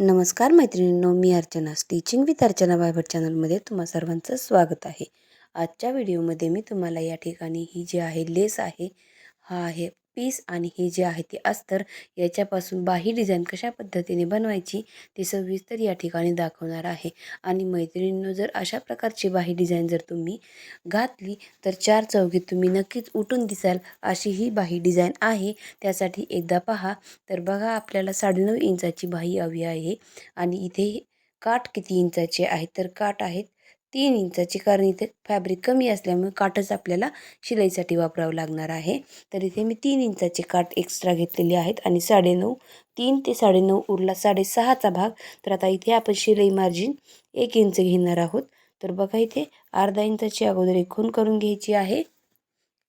नमस्कार मैत्रिणींनो मी अर्चना. स्टिचिंग विथ अर्चना बायबर चॅनलमध्ये तुम्हा सर्वांचं स्वागत आहे. आजच्या व्हिडिओमध्ये मी तुम्हाला या ठिकाणी ही जी आहे लेस आहे हा आहे पीस आणि हे जे आहे ते अस्तर याच्यापासून बाही डिझाईन कशा पद्धतीने बनवायची ते सविस्तर या ठिकाणी दाखवणार आहे. आणि मैत्रिणींनो जर अशा प्रकारची बाही डिझाईन जर तुम्ही घातली तर चार चौघीत तुम्ही नक्कीच उठून दिसाल अशी ही बाही डिझाईन आहे. त्यासाठी एकदा पहा. तर बघा आपल्याला साडेनऊ इंचाची बाही हवी आहे. आणि इथे काठ किती इंचाचे आहे? तर काठ आहेत तीन इंचाची कारण इथे फॅब्रिक कमी असल्यामुळे काठच आपल्याला शिलाईसाठी वापरावं लागणार आहे. तर इथे मी तीन इंचाचे काठ एक्स्ट्रा घेतलेले आहेत आणि साडेनऊ तीन ते साडेनऊ उरला साडेसहाचा भाग. तर आता इथे आपण शिलाई मार्जिन एक इंच घेणार आहोत. तर बघा इथे अर्धा इंचाची अगोदर एक करून घ्यायची आहे.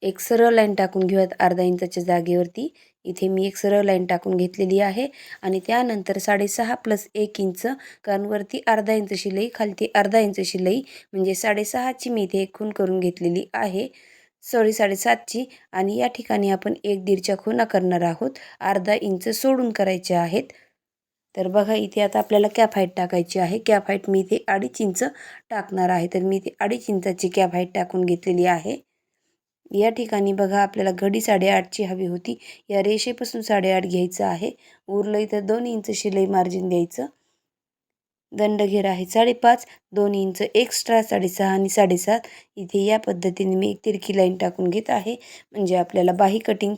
एक सरळ लाईन टाकून घेऊयात अर्धा इंचाच्या जागेवरती. इथे मी एक सरळ लाईन टाकून घेतलेली आहे आणि त्यानंतर साडेसहा प्लस एक इंच कारण वरती अर्धा इंच शिलाई खालती अर्धा इंच शिलाई म्हणजे साडेसहाची मी इथे एक खून करून घेतलेली आहे. सॉरी साडेसातची. आणि या ठिकाणी आपण एक दीडच्या खुणा करणार आहोत. अर्धा इंच सोडून करायचे आहेत. तर बघा इथे आता आपल्याला कॅप हाईट टाकायची आहे. कॅप हाईट मी इथे अडीच इंच टाकणार आहे. तर मी इथे अडीच इंचाची कॅप हाईट टाकून घेतलेली आहे. या ठिकाणी बघा आपल्याला घडी साडेआठची हवी होती. या रेषेपासून साडेआठ घ्यायचं आहे. उरलं इथं दोन इंच शिलाई मार्जिन द्यायचं. दंडघेर आहे साडेपाच दोन इंच एक्स्ट्रा साडेसहा आणि साडेसात. इथे या पद्धतीने मी एक तिरकी लाईन टाकून घेत आहे. म्हणजे आपल्याला बाही कटिंग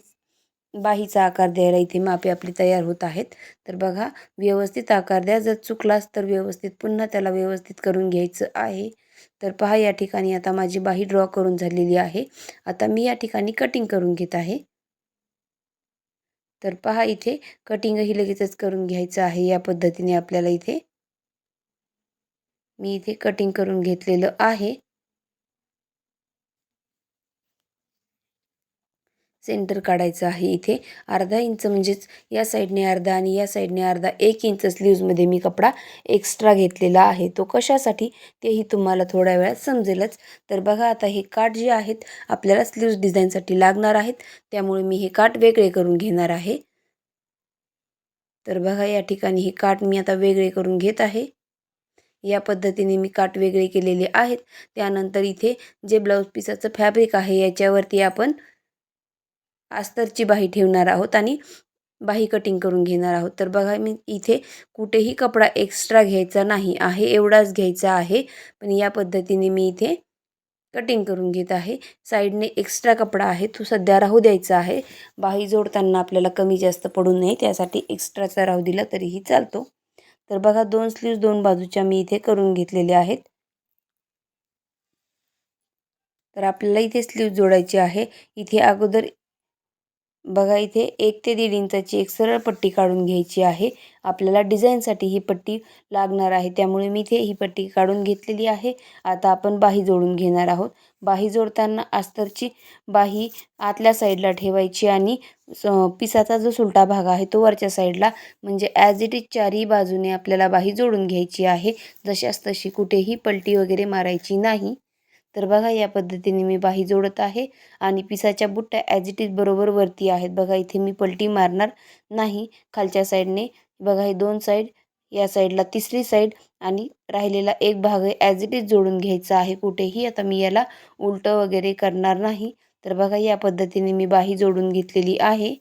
बाहीचा आकार द्यायला इथे मापे आपली तयार होत आहेत. तर बघा व्यवस्थित आकार द्या. जर चुकलास तर व्यवस्थित पुन्हा त्याला व्यवस्थित करून घ्यायचं आहे. तर पहा या ठिकाणी आता माझी बाही ड्रॉ करून झालेली आहे. आता मी या ठिकाणी कटिंग करून घेत आहे. तर पहा इथे कटिंगही लगेचच करून घ्यायचं आहे. या पद्धतीने आपल्याला इथे मी इथे कटिंग करून घेतलेलं आहे. सेंटर काढायचं आहे इथे. अर्धा इंच म्हणजेच या साईडने अर्धा आणि या साईडने अर्धा एक इंच स्लीव्जमध्ये मी कपडा एक्स्ट्रा घेतलेला आहे. तो कशासाठी? तेही तुम्हाला थोड्या वेळात समजेलच. तर बघा आता हे काठ जे आहेत आपल्याला स्लीव्ज डिझाईनसाठी लागणार आहेत. त्यामुळे मी हे काठ वेगळे करून घेणार आहे. तर बघा या ठिकाणी हे काठ मी आता वेगळे करून घेत आहे. या पद्धतीने मी काठ वेगळे केलेले आहेत. त्यानंतर इथे जे ब्लाऊज पिसाचं फॅब्रिक आहे याच्यावरती आपण अस्तरची बाही ठेवणार आहोत आणि बाही कटिंग करून घेणार आहोत. तर बघा मी इथे कुठेही कपडा एक्स्ट्रा घ्यायचा नाही आहे एवढाच घ्यायचा आहे. पण या पद्धतीने मी इथे कटिंग करून घेत आहे. साईडने एक्स्ट्रा कपडा आहे तो सध्या राहू द्यायचा आहे. बाही जोडताना आपल्याला कमी जास्त पडू नये त्यासाठी एक्स्ट्राचा राहू दिला तरीही चालतो. तर बघा दोन स्लीव्ज दोन बाजूच्या मी इथे करून घेतलेले आहेत. तर आपल्याला इथे स्लीव जोडायची आहे. इथे अगोदर बघा इथे एक ते दीड इंचाची एक सरळ पट्टी काढून घ्यायची आहे. आपल्याला डिझाईनसाठी ही पट्टी लागणार आहे. त्यामुळे मी इथे ही पट्टी काढून घेतलेली आहे. आता आपण बाही जोडून घेणार आहोत. बाही जोडताना अस्तरची बाही आतल्या साईडला ठेवायची आणि पिसाचा जो सुलटा भाग आहे तो वरच्या साईडला म्हणजे ॲज इट इज चारही बाजूने आपल्याला बाही जोडून घ्यायची आहे. जशास तशी कुठेही पलटी वगैरे मारायची नाही. तर बघा या पद्धतीने मी बाही जोडत आहे आणि पिसाच्या बुट्ट्या ॲज इट इज बरोबर वरती आहेत. बघा इथे मी पलटी मारणार नाही. खालच्या साईडने बघा हे दोन साईड या साईडला तिसरी साईड आणि राहिलेला एक भाग ॲज इट इज जोडून घ्यायचा आहे. कुठेही आता मी याला उलटं वगैरे करणार नाही. तर बघा या पद्धतीने मी बाही जोडून घेतलेली आहे.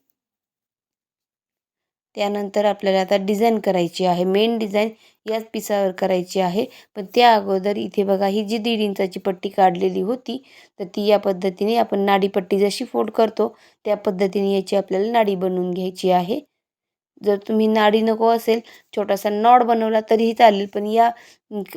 त्यानंतर आपल्याला आता डिझाईन करायची आहे. मेन डिझाईन याच पिसावर करायची आहे. पण त्या अगोदर इथे बघा ही जी दीड इंचाची पट्टी काढलेली होती तर ती या पद्धतीने आपण नाडीपट्टी जशी फोल्ड करतो त्या पद्धतीने याची आपल्याला नाडी बनवून घ्यायची आहे. जर तुम्ही नाडी नको असेल छोटासा नॉड बनवला तरीही चालेल पण या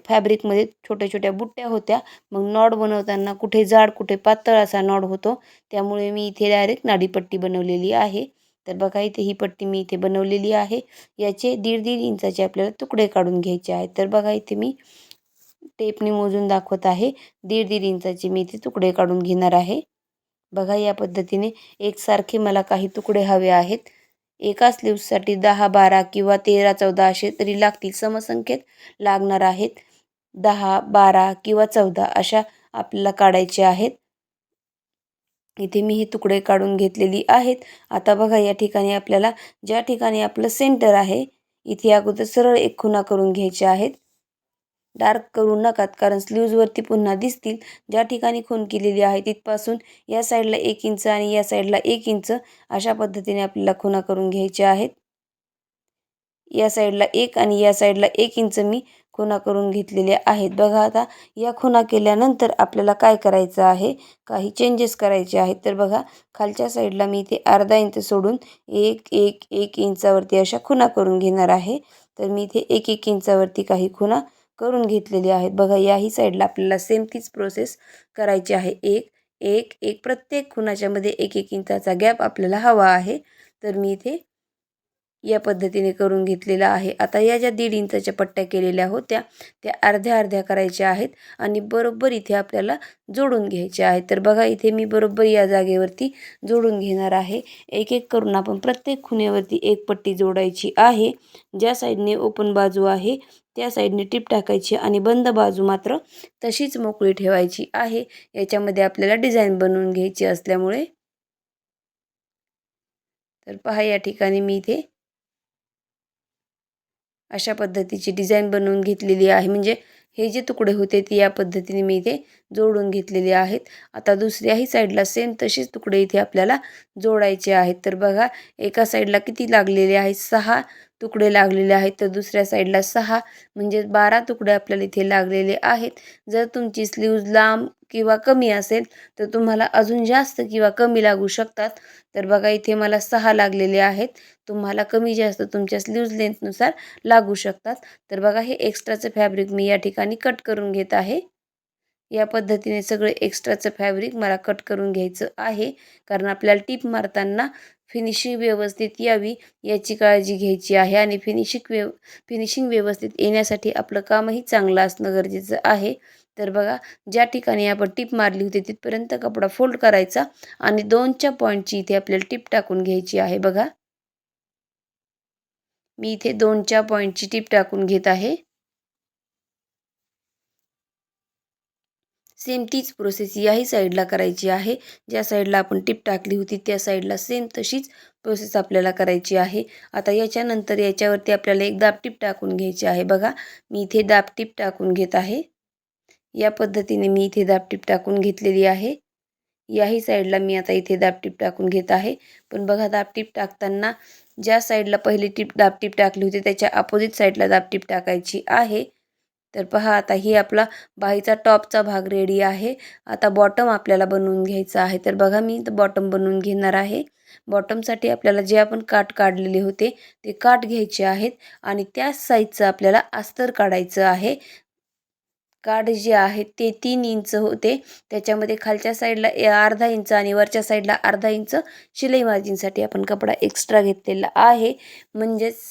फॅब्रिकमध्ये छोट्या छोट्या बुट्ट्या होत्या. मग नॉड बनवताना कुठे जाड कुठे पातळ असा नॉड होतो. त्यामुळे मी इथे डायरेक्ट नाडीपट्टी बनवलेली आहे. तर बघा इथे ही पट्टी मी इथे बनवलेली आहे. याचे दीड दीड इंचाचे आपल्याला तुकडे काढून घ्यायचे आहेत. तर बघा इथे मी टेपने मोजून दाखवत आहे. दीड दीड इंचाचे मी इथे तुकडे काढून घेणार आहे. बघा या पद्धतीने एकसारखे मला काही तुकडे हवे आहेत. एका स्लीवसाठी दहा बारा किंवा तेरा चौदा असे तरी लागतील समसंख्येत लागणार आहेत. दहा बारा किंवा चौदा अशा आपल्याला काढायचे आहेत. इथे मी हे तुकडे काढून घेतलेली आहेत. आता बघा या ठिकाणी आपल्याला ज्या ठिकाणी आपलं सेंटर आहे इथे अगोदर सरळ एक खुणा करून घ्यायच्या आहेत. डार्क करू नकात कारण स्लीव्जवरती पुन्हा दिसतील. ज्या ठिकाणी खून केलेली आहे तिथपासून या साईडला एक इंच आणि या साईडला एक इंच अशा पद्धतीने आपल्याला खुणा करून घ्यायच्या आहेत. या साईडला एक आणि या साईडला एक इंच मी खुणा करून घेतलेल्या आहेत. बघा आता या खुणा केल्यानंतर आपल्याला काय करायचं आहे? काही चेंजेस करायचे आहेत. तर बघा खालच्या साईडला मी इथे अर्धा इंच सोडून एक एक एक इंचावरती अशा खुणा करून घेणार आहे. तर मी इथे एक एक इंचावरती काही खुणा करून घेतलेले आहेत. बघा याही साईडला आपल्याला सेम तीच प्रोसेस करायची आहे. एक एक एक प्रत्येक खुणाच्यामध्ये एक एक इंचाचा गॅप आपल्याला हवा आहे. तर मी इथे या पद्धतीने करून घेतलेला आहे. आता या ज्या दीड इंचाच्या पट्ट्या केलेल्या होत्या त्या अर्ध्या अर्ध्या करायच्या आहेत आणि बरोबर इथे आपल्याला जोडून घ्यायच्या आहेत. तर बघा इथे मी बरोबर या जागेवरती जोडून घेणार आहे. एक एक करून आपण प्रत्येक खुण्यावरती एक पट्टी जोडायची आहे. ज्या साईडने ओपन बाजू आहे त्या साईडने टीप टाकायची आणि बंद बाजू मात्र तशीच मोकळी ठेवायची आहे. याच्यामध्ये आपल्याला डिझाईन बनवून घ्यायची असल्यामुळे. तर पहा या ठिकाणी मी इथे अशा पद्धतीची डिझाईन बनवून घेतलेली आहे. म्हणजे हे जे तुकडे होते ते या पद्धतीने मी इथे जोडून घेतलेले आहेत. आता दुसऱ्याही साईडला सेम तसेच तुकडे इथे आपल्याला जोडायचे आहेत. तर बघा एका साईडला किती लागलेले आहेत? सहा तुकडे लागलेले आहेत. तर दुसऱ्या साईडला सहा म्हणजे बारा तुकडे आपल्याला इथे लागलेले आहेत. जर तुमची स्लीव्ज लांब किंवा कमी असेल तर तुम्हाला अजून जास्त किंवा कमी लागू शकतात. तर बघा इथे मला सहा लागलेले आहेत. तुम्हाला कमी जास्त तुमच्या स्लीव्ज लेंथनुसार लागू शकतात. तर बघा हे एक्स्ट्राचं फॅब्रिक मी या ठिकाणी कट करून घेत आहे. या पद्धतीने सगळे एक्स्ट्राचं फॅब्रिक मला कट करून घ्यायचं आहे. कारण आपल्याला टीप मारताना फिनिशिंग व्यवस्थित यावी याची काळजी घ्यायची आहे. आणि फिनिशिंग व्यव फिनिशिंग व्यवस्थित येण्यासाठी आपलं कामही चांगलं असणं गरजेचं आहे. तर बघा ज्या ठिकाणी आपण टीप मारली होती तिथपर्यंत कपडा फोल्ड करायचा आणि दोनच्या पॉईंटची इथे आपल्याला टीप टाकून घ्यायची आहे. बघा. मी इथे दोनच्या पॉईंटची टीप टाकून घेत आहे. सेम तीच प्रोसेस याही साईडला करायची आहे. ज्या साईडला आपण टिप टाकली होती त्या साईडला सेम तशीच प्रोसेस आपल्याला करायची आहे. आता याच्यानंतर याच्यावरती आपल्याला एक दाबटीप टाकून घ्यायची आहे. बघा मी इथे दाबटीप टाकून घेत आहे. या पद्धतीने मी इथे दाबटीप टाकून घेतलेली आहे. याही साईडला मी आता इथे दाबटीप टाकून घेत आहे. पण बघा दाबटीप टाकताना ज्या साईडला पहिली टीप दाबटीप टाकली होती त्याच्या अपोजिट साईडला दाबटीप टाकायची आहे. तर पहा आता ही आपला बाहीचा टॉपचा भाग रेडी आहे. आता बॉटम आपल्याला बनवून घ्यायचा आहे. तर बघा मी तर बॉटम बनवून घेणार आहे. बॉटमसाठी आपल्याला जे आपण काठ काढलेले होते ते काठ घ्यायचे आहेत आणि त्या साईजचं आपल्याला अस्तर काढायचं आहे. काठ जे आहे ते तीन इंच होते. त्याच्यामध्ये खालच्या साईडला अर्धा इंच आणि वरच्या साईडला अर्धा इंच शिलाई मार्जिनसाठी आपण कपडा एक्स्ट्रा घेतलेला आहे. म्हणजेच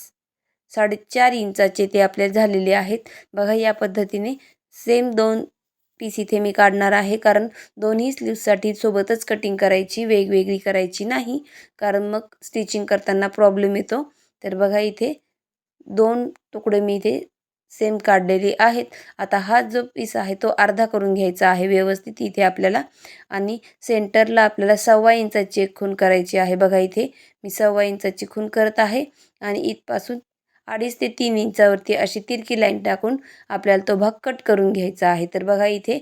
साडेचार इंचाचे ते आपले झालेले आहेत. बघा या पद्धतीने सेम दोन पीस इथे मी काढणार आहे. कारण दोन्ही स्लीव्ससाठी सोबतच कटिंग करायची वेगवेगळी करायची नाही. कारण मग स्टिचिंग करताना प्रॉब्लेम येतो. तर बघा इथे दोन तुकडे मी इथे सेम काढलेले आहेत. आता हा जो पीस आहे तो अर्धा करून घ्यायचा आहे व्यवस्थित इथे आपल्याला. आणि सेंटरला आपल्याला सव्वा इंचाची एक खून करायची आहे. बघा इथे मी सव्वा इंचाची खून करत आहे. आणि इथपासून अडीच ते तीन इंचावरती अशी तिरकी लाईन टाकून आपल्याला तो भाग कट करून घ्यायचा आहे. तर बघा इथे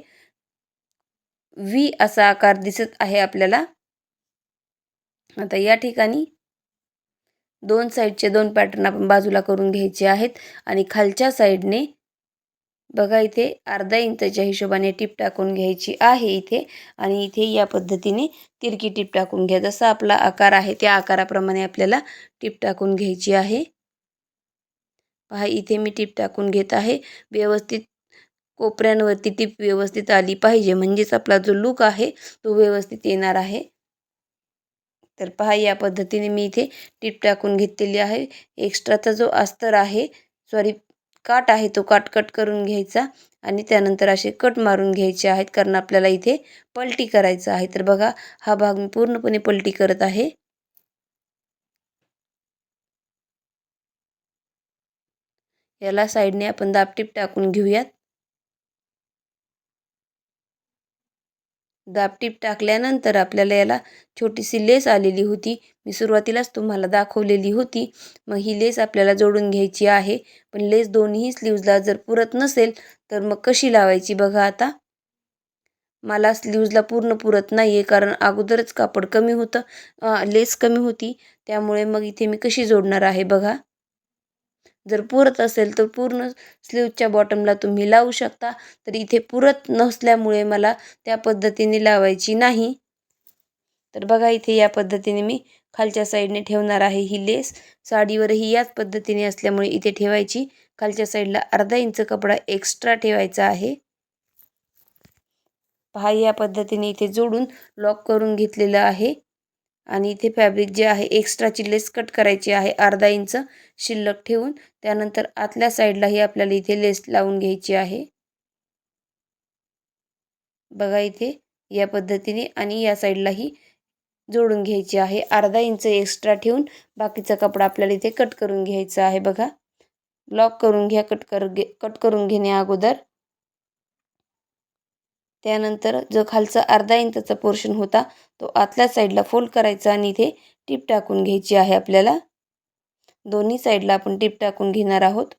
व्ही असा आकार दिसत आहे आपल्याला. आता या ठिकाणी दोन साईडचे दोन पॅटर्न आपण बाजूला करून घ्यायचे आहेत आणि खालच्या साईडने बघा इथे अर्धा इंचाच्या हिशोबाने टीप टाकून घ्यायची आहे इथे आणि इथे या पद्धतीने तिरकी टीप टाकून घ्या. जसा आपला आकार आहे त्या आकाराप्रमाणे आपल्याला टीप टाकून घ्यायची आहे. पहा इथे मी टीप टाकून घेत आहे. व्यवस्थित कोपऱ्यांवरती टीप व्यवस्थित आली पाहिजे. म्हणजेच आपला जो लूक आहे तो व्यवस्थित येणार आहे. तर पहा या पद्धतीने मी इथे टीप टाकून घेतलेली आहे. एक्स्ट्राचा जो अस्तर आहे सॉरी काट आहे तो काट कट करून घ्यायचा आणि त्यानंतर असे कट मारून घ्यायचे आहेत कारण आपल्याला इथे पलटी करायचं आहे. तर बघा हा भाग मी पूर्णपणे पलटी करत आहे. याला साईडने आपण दापटीप टाकून घेऊयात. दापटीप टाकल्यानंतर आपल्याला याला छोटीशी लेस आलेली होती. मी सुरुवातीलाच तुम्हाला दाखवलेली होती. मग ही लेस आपल्याला जोडून घ्यायची आहे. पण लेस दोन्ही स्लीव्जला जर पुरत नसेल तर मग कशी लावायची बघा आता. मला स्लीव्जला पूर्ण पुरत नाही आहे कारण अगोदरच कापड कमी होतं लेस कमी होती. त्यामुळे मग इथे मी कशी जोडणार आहे बघा. जर पुरत असेल तर पूर्ण स्लीवच्या बॉटमला तुम्ही लावू शकता. तर इथे पुरत नसल्यामुळे मला त्या पद्धतीने लावायची नाही. तर बघा इथे या पद्धतीने मी खालच्या साईडने ठेवणार आहे ही लेस. साडीवरही याच पद्धतीने असल्यामुळे इथे ठेवायची. खालच्या साईडला अर्धा इंच कपडा एक्स्ट्रा ठेवायचा आहे. पहा या पद्धतीने इथे जोडून लॉक करून घेतलेलं आहे. आणि इथे फॅब्रिक जे आहे एक्स्ट्राची लेस कट करायची आहे अर्धा इंच शिल्लक ठेवून. त्यानंतर आतल्या साईडलाही आपल्याला इथे लेस लावून घ्यायची आहे. बघा इथे या पद्धतीने आणि या साईडलाही जोडून घ्यायची आहे. अर्धा इंच एक्स्ट्रा ठेवून बाकीचा कपडा आपल्याला इथे कट करून घ्यायचा आहे बघा. ब्लॉक करून घ्या कट कर घे कट करून घेण्या अगोदर. त्यानंतर जो खालचा अर्धा इंचाचा पोर्शन होता तो आतल्या साईडला फोल्ड करायचा आणि इथे टीप टाकून घ्यायची आहे आपल्याला. दोन्ही साईडला आपण टीप टाकून घेणार आहोत.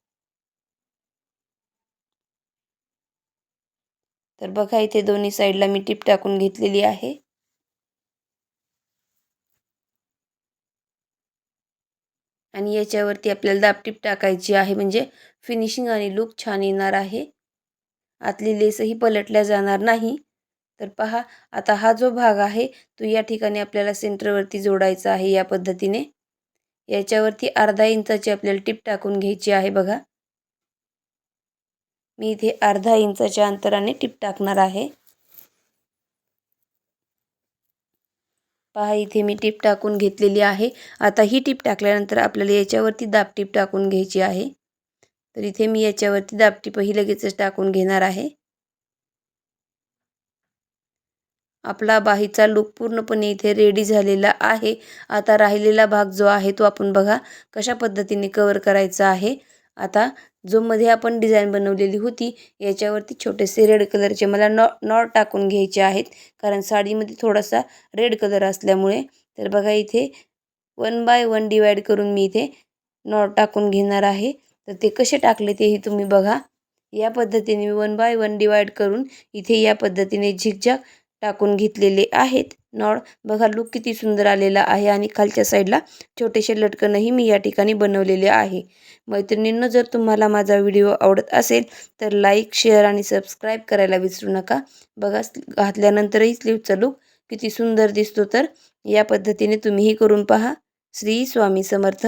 तर बघा इथे दोन्ही साईडला मी टीप टाकून घेतलेली आहे. आणि याच्यावरती आपल्याला दाबटीप टाकायची आहे म्हणजे फिनिशिंग आणि लुक छान येणार आहे. आतली लेसही पलटल्या जाणार नाही. तर पहा आता हा जो भाग आहे तो या ठिकाणी आपल्याला सेंटरवरती जोडायचा आहे या पद्धतीने. याच्यावरती अर्धा इंचाची आपल्याला टिप टाकून घ्यायची आहे बघा. मी इथे अर्धा इंचाच्या अंतराने टिप टाकणार आहे. पहा इथे मी टीप टाकून घेतलेली आहे. आता ही टीप टाकल्यानंतर आपल्याला याच्यावरती दाब टीप टाकून घ्यायची आहे. तर इथे मी याच्यावरती दापटीपही लगेचच टाकून घेणार आहे. आपला बाहीचा लुक पूर्णपणे इथे रेडी झालेला आहे. आता राहिलेला भाग जो आहे तो आपण बघा कशा पद्धतीने कवर करायचा आहे. आता जो मध्ये आपण डिझाईन बनवलेली होती याच्यावरती छोटेसे रेड कलरचे मला नॉ नॉट टाकून घ्यायचे आहेत. कारण साडीमध्ये थोडासा रेड कलर असल्यामुळे तर बघा इथे वन बाय वन डिवाईड करून मी इथे नॉट टाकून घेणार आहे. तर ते कसे टाकले तेही तुम्ही बघा. या पद्धतीने मी वन बाय वन डिवाईड करून इथे या पद्धतीने झिकझॅक टाकून घेतलेले आहेत. नॉड बघा लूक किती सुंदर आलेला आहे आणि खालच्या साईडला छोटेसे लटकनही मी या ठिकाणी बनवलेले आहे. मैत्रिणींनो जर तुम्हाला माझा व्हिडिओ आवडत असेल तर लाईक शेअर आणि सबस्क्राईब करायला विसरू नका. बघा घातल्यानंतरही स्लीवचा लूक किती सुंदर दिसतो. तर या पद्धतीने तुम्हीही करून पहा. श्री स्वामी समर्थ.